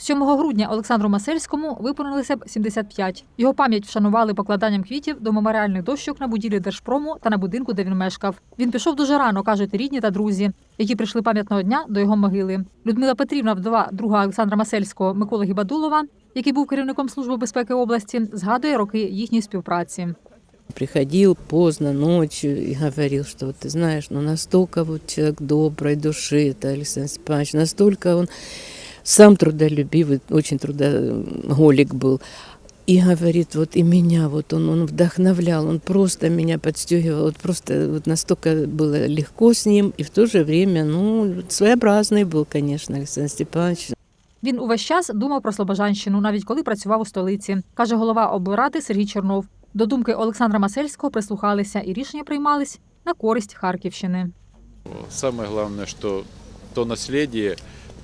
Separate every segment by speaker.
Speaker 1: 7 грудня Олександру Масельському виповнилося б 75. Його пам'ять вшанували покладанням квітів до меморіальних дощок на будівлі Держпрому та на будинку, де він мешкав. Він пішов дуже рано, кажуть рідні та друзі, які прийшли пам'ятного дня до його могили. Людмила Петрівна, вдова друга Олександра Масельського, Миколи Гібадулова, який був керівником служби безпеки області, згадує роки їхньої співпраці.
Speaker 2: Приходил поздно ночью и говорил, вот ты знаешь, ну настолько вот человек доброй души, это Александр Степанович, настолько он сам трудолюбивый, очень трудоголик был. И говорит, вот и меня, вот он, он вдохновлял, он просто меня подстегивал, вот просто вот настолько было легко с ним, и в то же время, ну, своеобразный был, конечно, Александр Степанович.
Speaker 1: Він увесь час думав про Слобожанщину, навіть коли працював у столиці, каже голова облради Сергій Чернов. До думки Олександра Масельського прислухалися і рішення приймались на користь Харківщини.
Speaker 3: Самое главное, что то наследие,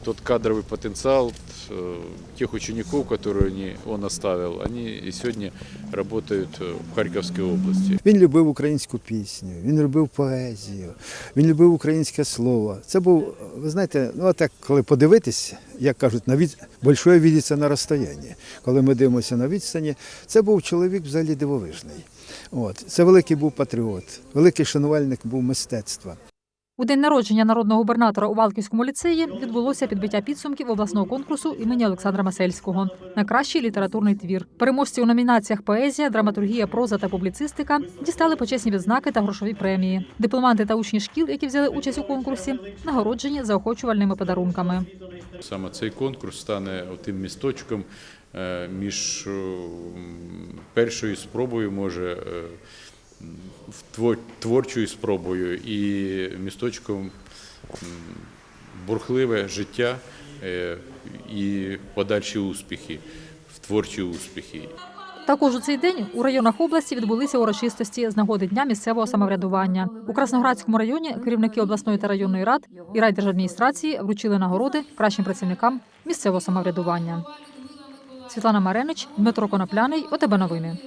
Speaker 3: тот кадровый потенциал э, тех учеников, которые они, он оставил, они и сегодня работают э, в Харьковской области.
Speaker 4: Він любив українську пісню, він любив поезію, він любив українське слово. Це був, ви знаєте, ну а так, коли подивитись, як кажуть, на від... большое видиться на розстоянні. Коли ми дивимося на відстані, це був чоловік взагалі дивовижний. От. Це великий був патріот, великий шанувальник був мистецтва.
Speaker 1: У день народження народного губернатора у Валківському ліцеї відбулося підбиття підсумків обласного конкурсу імені Олександра Масельського на кращий літературний твір. Переможці у номінаціях поезія, драматургія, проза та публіцистика дістали почесні відзнаки та грошові премії. Дипломанти та учні шкіл, які взяли участь у конкурсі, нагороджені заохочувальними подарунками.
Speaker 3: Саме цей конкурс стане тим місточком е, між першою спробою, може, е, творчою спробою і місточком бурхливе життя е, і подальші успіхи, творчі успіхи.
Speaker 1: Також у цей день у районах області відбулися урочистості з нагоди дня місцевого самоврядування. У Красноградському районі керівники обласної та районної рад і райдержадміністрації вручили нагороди кращим працівникам місцевого самоврядування. Світлана Маренич, Дмитро Конопляний, ОТБ новини.